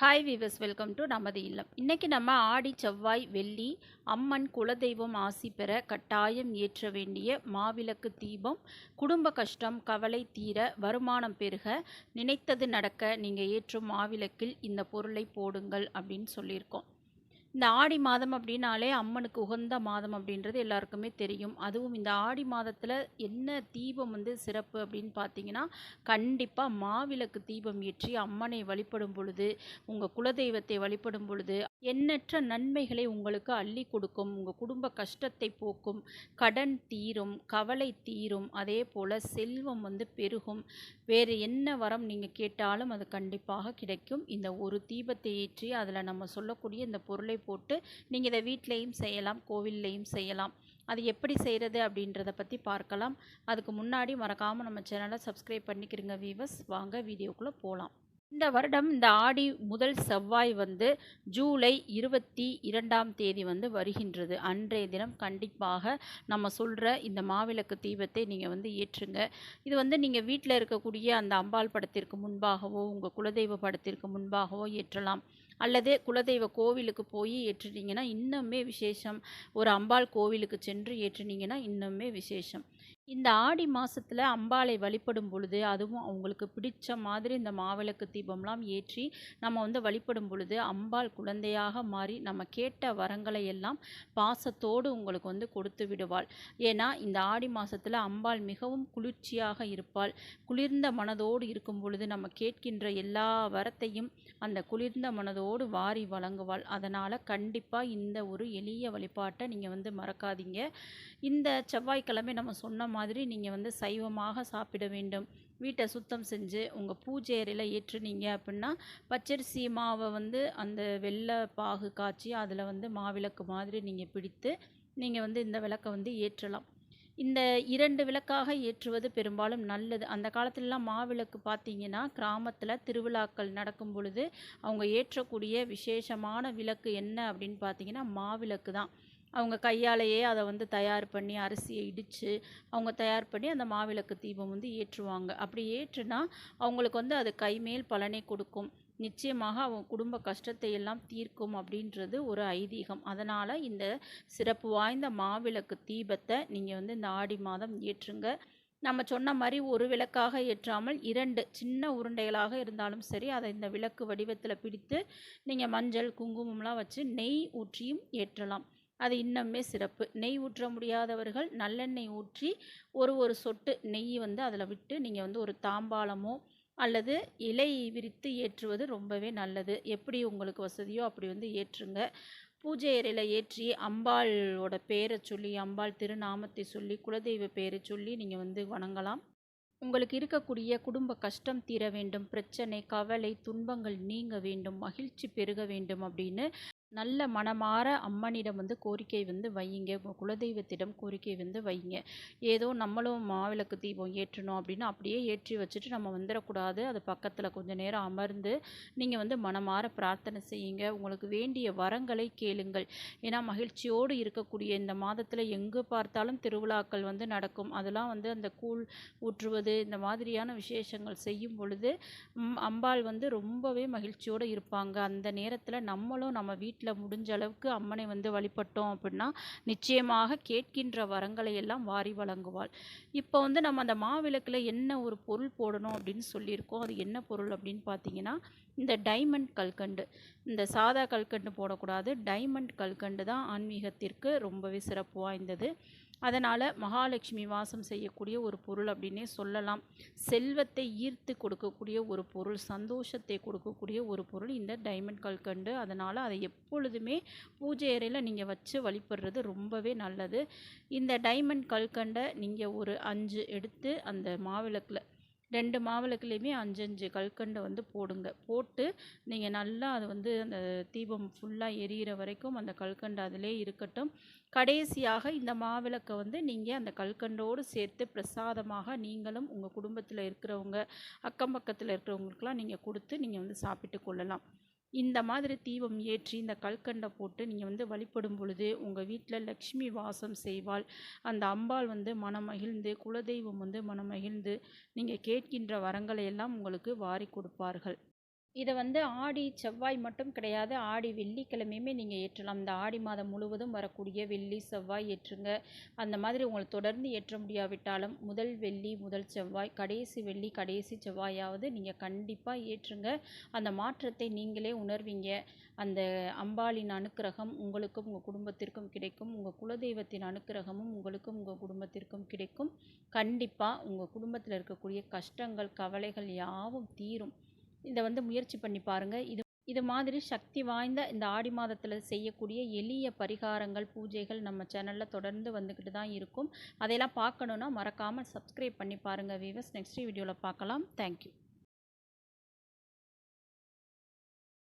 Hi viewers welcome to நமது இல்லம். இன்னைக்கு நம்ம ஆடி செவ்வாய் வெள்ளி அம்மன் குலதெய்வம் ஆசி பெற கட்டாயம் ஏற்ற வேண்டிய மாவிளக்கு தீபம் குடும்ப கஷ்டம் கவலை தீர வருமானம் பெருக நினைத்தது நடக்க நீங்கள் ஏற்றும் மாவிளக்கில் இந்த பொருளை போடுங்கள் அப்படின்னு சொல்லியிருக்கோம். இந்த ஆடி மாதம் அப்படின்னாலே அம்மனுக்கு உகந்த மாதம் அப்படின்றது எல்லாருக்குமே தெரியும். அதுவும் இந்த ஆடி மாதத்தில் என்ன தீபம் வந்து சிறப்பு அப்படின்னு பார்த்தீங்கன்னா கண்டிப்பாக மாவிளக்கு தீபம் ஏற்றி அம்மனை வழிபடும் பொழுது உங்கள் குலதெய்வத்தை வழிபடும் பொழுது எண்ணற்ற நன்மைகளை உங்களுக்கு அள்ளி கொடுக்கும். உங்கள் குடும்ப கஷ்டத்தை போக்கும். கடன் தீரும் கவலை தீரும். அதே போல் செல்வம் வந்து பெருகும். வேறு என்ன வரம் நீங்கள் கேட்டாலும் அது கண்டிப்பாக கிடைக்கும். இந்த ஒரு தீபத்தை ஏற்றி அதில் நம்ம சொல்லக்கூடிய இந்த பொருளை போட்டு நீங்கள் இதை வீட்லேயும் செய்யலாம் கோவில்லையும் செய்யலாம். அது எப்படி செய்கிறது அப்படின்றத பற்றி பார்க்கலாம். அதுக்கு முன்னாடி மறக்காமல் நம்ம சேனலை சப்ஸ்கிரைப் பண்ணிக்கிறங்க வீவர்ஸ் வாங்க வீடியோக்குள்ளே போகலாம் இந்த வருடம் இந்த ஆடி முதல் செவ்வாய் வந்து ஜூலை இருபத்தி இரண்டாம் தேதி வந்து வருகின்றது. அன்றைய தினம் கண்டிப்பாக நம்ம சொல்கிற இந்த மாவிளக்கு தீபத்தை நீங்கள் வந்து ஏற்றுங்க. இது வந்து நீங்கள் வீட்டில் இருக்கக்கூடிய அந்த அம்பாள் படத்திற்கு முன்பாகவோ உங்கள் குலதெய்வ படத்திற்கு முன்பாகவோ ஏற்றலாம். அல்லது குலதெய்வ கோவிலுக்கு போய் ஏற்றுனீங்கன்னா இன்னுமே விசேஷம். ஒரு அம்பாள் கோவிலுக்கு சென்று ஏற்றுனீங்கன்னா இன்னுமே விசேஷம். இந்த ஆடி மாதத்தில் அம்பாளை வழிபடும் பொழுது அதுவும் அவங்களுக்கு பிடிச்ச மாதிரி இந்த மாவிளக்கு தீபம்லாம் ஏற்றி நம்ம வந்து வழிபடும் பொழுது அம்பாள் குழந்தையாக மாறி நம்ம கேட்ட வரங்களை எல்லாம் பாசத்தோடு உங்களுக்கு வந்து கொடுத்து விடுவாள். ஏன்னா இந்த ஆடி மாதத்தில் அம்பாள் மிகவும் குளிர்ச்சியாக இருப்பாள். குளிர்ந்த மனதோடு இருக்கும் பொழுது நம்ம கேட்கின்ற எல்லா வரத்தையும் அந்த குளிர்ந்த மனதோடு வாரி வழங்குவாள். அதனால் கண்டிப்பாக இந்த ஒரு எளிய வழிபாட்டை நீங்கள் வந்து மறக்காதீங்க. இந்த செவ்வாய்க்கிழமை நம்ம சொன்ன மாதிரி மாதிரி நீங்கள் வந்து சைவமாக சாப்பிட வேண்டும். வீட்டை சுத்தம் செஞ்சு உங்கள் பூஜை அறையில் ஏற்றுனீங்க அப்படின்னா பச்சரிசி மாவை வந்து அந்த வெள்ளை பாகு காய்ச்சி அதில் வந்து மாவிளக்கு மாதிரி நீங்கள் பிடித்து நீங்கள் வந்து இந்த விளக்கை வந்து ஏற்றலாம். இந்த இரண்டு விளக்காக ஏற்றுவது பெரும்பாலும் நல்லது. அந்த காலத்துலலாம் மாவிளக்கு பார்த்தீங்கன்னா கிராமத்தில் திருவிழாக்கள் நடக்கும் பொழுது அவங்க ஏற்றக்கூடிய விசேஷமான விளக்கு என்ன அப்படின்னு பார்த்தீங்கன்னா மாவிளக்கு தான். அவங்க கையாலேயே அதை வந்து தயார் பண்ணி அரிசியை இடித்து அவங்க தயார் பண்ணி அந்த மாவிளக்கு தீபம் வந்து ஏற்றுவாங்க. அப்படி ஏற்றுனா அவங்களுக்கு வந்து அது கைமேல் பலனை கொடுக்கும். நிச்சயமாக அவங்க குடும்ப கஷ்டத்தை எல்லாம் தீர்க்கும் அப்படின்றது ஒரு ஐதீகம். அதனால் இந்த சிறப்பு வாய்ந்த மாவிளக்கு தீபத்தை நீங்கள் வந்து இந்த ஆடி மாதம் ஏற்றுங்க. நம்ம சொன்ன மாதிரி ஒரு விளக்காக ஏற்றாமல் இரண்டு சின்ன உருண்டைகளாக இருந்தாலும் சரி அதை இந்த விளக்கு வடிவத்தில் பிடித்து நீங்கள் மஞ்சள் குங்குமம்லாம் வச்சு நெய் ஊற்றியும் ஏற்றலாம். அது இன்னுமே சிறப்பு. நெய் ஊற்ற முடியாதவர்கள் நல்லெண்ணெய் ஊற்றி ஒரு ஒரு சொட்டு நெய் வந்து அதில் விட்டு நீங்கள் வந்து ஒரு தாம்பாளமோ அல்லது இலை விரித்து ஏற்றுவது ரொம்பவே நல்லது. எப்படி உங்களுக்கு வசதியோ அப்படி வந்து ஏற்றுங்க. பூஜை அறையில் ஏற்றி அம்பாளோட பேரை சொல்லி அம்பாள் திருநாமத்தை சொல்லி குலதெய்வ பேரை சொல்லி நீங்கள் வந்து வணங்கலாம். உங்களுக்கு இருக்கக்கூடிய குடும்ப கஷ்டம் தீர வேண்டும். பிரச்சனை கவலை துன்பங்கள் நீங்க வேண்டும். மகிழ்ச்சி பெருக வேண்டும் அப்படின்னு நல்ல மனமாற அம்மனிடம் வந்து கோரிக்கை வந்து வையுங்க. குலதெய்வத்திடம் கோரிக்கை வந்து வையுங்க. ஏதோ நம்மளும் மாவிளக்கு தீபம் ஏற்றணும் அப்படின்னு அப்படியே ஏற்றி வச்சுட்டு நம்ம வந்துடக்கூடாது. அது பக்கத்தில் கொஞ்சம் நேரம் அமர்ந்து நீங்கள் வந்து மனமாற பிரார்த்தனை செய்யுங்க. உங்களுக்கு வேண்டிய வரங்களை கேளுங்கள். ஏன்னா மகிழ்ச்சியோடு இருக்கக்கூடிய இந்த மாதத்தில் எங்கு பார்த்தாலும் திருவிழாக்கள் வந்து நடக்கும். அதெல்லாம் வந்து அந்த கூழ் ஊற்றுவது இந்த மாதிரியான விசேஷங்கள் செய்யும் பொழுது அம்பாள் வந்து ரொம்பவே மகிழ்ச்சியோடு இருப்பாங்க. அந்த நேரத்தில் நம்மளும் நம்ம வீட்டு வீட்டில் முடிஞ்ச அளவுக்கு அம்மனை வந்து வழிபட்டோம் அப்படின்னா நிச்சயமாக கேட்கின்ற வரங்களை எல்லாம் வாரி வழங்குவாள். இப்போ வந்து நம்ம அந்த மாவிளக்கில் என்ன ஒரு பொருள் போடணும் அப்படின்னு சொல்லியிருக்கோம். அது என்ன பொருள் அப்படின்னு பார்த்தீங்கன்னா இந்த டைமண்ட் கல்கண்டு. இந்த சாதா கல்கண்டு போடக்கூடாது. டைமண்ட் கல்கண்டு தான் ஆன்மீகத்திற்கு ரொம்பவே சிறப்பு வாய்ந்தது. அதனால் மகாலட்சுமி வாசம் செய்யக்கூடிய ஒரு பொருள் அப்படின்னே சொல்லலாம். செல்வத்தை ஈர்த்து கொடுக்கக்கூடிய ஒரு பொருள் சந்தோஷத்தை கொடுக்கக்கூடிய ஒரு பொருள் இந்த டைமண்ட் கல்கண்டு. அதனால் அதை எப்பொழுதுமே பூஜை அறையில் நீங்கள் வச்சு வழிபடுறது ரொம்பவே நல்லது. இந்த டைமண்ட் கல்கண்டை நீங்கள் ஒரு அஞ்சு எடுத்து அந்த மாவிளக்கில் ரெண்டு மாவிளக்குலேயுமே அஞ்சஞ்சு கல்கண்டை வந்து போடுங்க. போட்டு நீங்கள் நல்லா அது வந்து அந்த தீபம் ஃபுல்லாக எரியிற வரைக்கும் அந்த கல்கண்டு அதிலே இருக்கட்டும். கடைசியாக இந்த மாவிளக்கை வந்து நீங்கள் அந்த கல்கண்டோடு சேர்த்து பிரசாதமாக நீங்களும் உங்கள் குடும்பத்தில் இருக்கிறவங்க அக்கம் பக்கத்தில் இருக்கிறவங்களுக்கெல்லாம் நீங்கள் கொடுத்து நீங்கள் வந்து சாப்பிட்டு கொள்ளலாம். இந்த மாதிரி தீபம் ஏற்றி இந்த கல்கண்டை போட்டு நீங்கள் வந்து வழிபடும் பொழுது உங்கள் வீட்டில் லக்ஷ்மி வாசம் செய்வாள். அந்த அம்பாள் வந்து மனமகிழ்ந்து குலதெய்வம் வந்து மனமகிழ்ந்து நீங்கள் கேட்கின்ற வரங்களை எல்லாம் உங்களுக்கு வாரி கொடுப்பார்கள். இதை வந்து ஆடி செவ்வாய் மட்டும் கிடையாது ஆடி வெள்ளிக்கிழமையுமே நீங்கள் ஏற்றலாம். இந்த ஆடி மாதம் முழுவதும் வரக்கூடிய வெள்ளி செவ்வாய் ஏற்றுங்க. அந்த மாதிரி உங்களை தொடர்ந்து ஏற்ற முடியாவிட்டாலும் முதல் வெள்ளி முதல் செவ்வாய் கடைசி வெள்ளி கடைசி செவ்வாயாவது நீங்கள் கண்டிப்பாக ஏற்றுங்க. அந்த மாற்றத்தை நீங்களே உணர்வீங்க. அந்த அம்பாளின் அனுக்கிரகம் உங்களுக்கும் உங்கள் குடும்பத்திற்கும் கிடைக்கும். உங்கள் குலதெய்வத்தின் அனுக்கிரகமும் உங்களுக்கும் உங்கள் குடும்பத்திற்கும் கிடைக்கும். கண்டிப்பாக உங்கள் குடும்பத்தில் இருக்கக்கூடிய கஷ்டங்கள் கவலைகள் யாவும் தீரும். இதை வந்து முயற்சி பண்ணி பாருங்கள் இது இது மாதிரி சக்தி வாய்ந்த இந்த ஆடி மாதத்தில் செய்யக்கூடிய எளிய பரிகாரங்கள் பூஜைகள் நம்ம சேனலில் தொடர்ந்து வந்துக்கிட்டு தான் இருக்கும். அதையெல்லாம் பார்க்கணுன்னா மறக்காமல் சப்ஸ்கிரைப் பண்ணி பாருங்கள் வீவர்ஸ் நெக்ஸ்ட் வீடியோவில் பார்க்கலாம். தேங்க்யூ.